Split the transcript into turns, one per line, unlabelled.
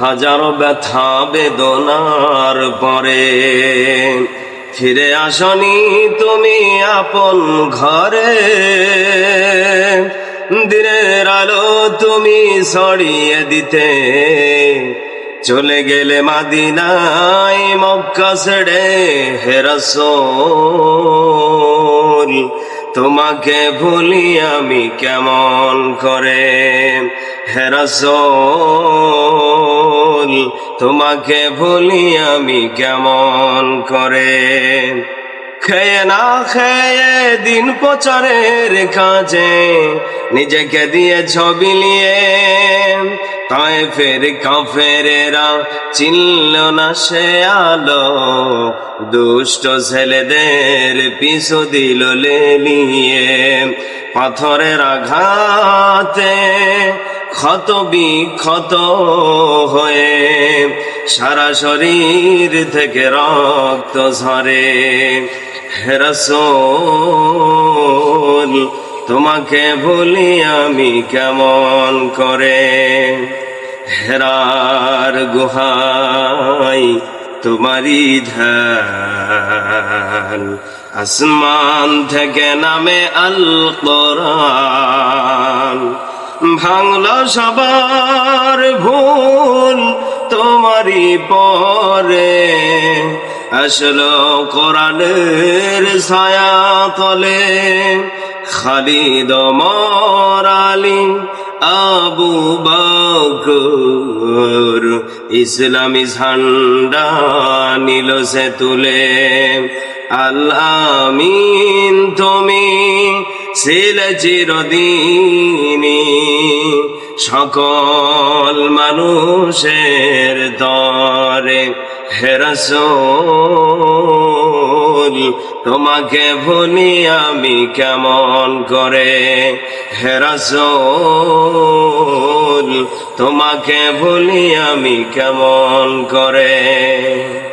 হাজারো ব্যথা বেদনার পরে ফিরে আসনি তুমি আপন ঘরে। দিনের আলো তুমি সরিয়ে দিতে চলে গেলে মাদিনাই মক্কা ছেড়ে হেরসোল তোমাকে ভুলি আমি কেমন করে? হেরসোল তোমাকে ভুলি আমি কেমন করে? খেয়ে না খেয়ে দিন প্রচারের কাজে নিজেকে দিয়ে ছবি নিয়ে তাই ফের কাফেরেরা চিনল না সে আলো, দুষ্ট ছেলেদের পিছু দিল লেলিয়ে। পাথরের আঘাতে ক্ষত বিক্ষত হয়ে সারা শরীর থেকে রক্ত ঝরে। হেরসোল তোমাকে ভুলি আমি কেমন করে? হেরার গুহাই তোমারি ধ্যান আসমান থেকে নামে আল কোরআন ভাঙল সবার ভুল তোমারই পরে আসলো কোরআনের ছায়া তলে খালিদ মরালি আবু বকর, ইসলামী ঝান্ডা নিল সে তুলে। আল্লামিন তুমি ছিলে চিরদিনী সকল মানুষের দরে হেরসোল তোমাকে ভুলি আমি কেমন করে? হেরসোল তোমাকে ভুলি আমি কেমন করে?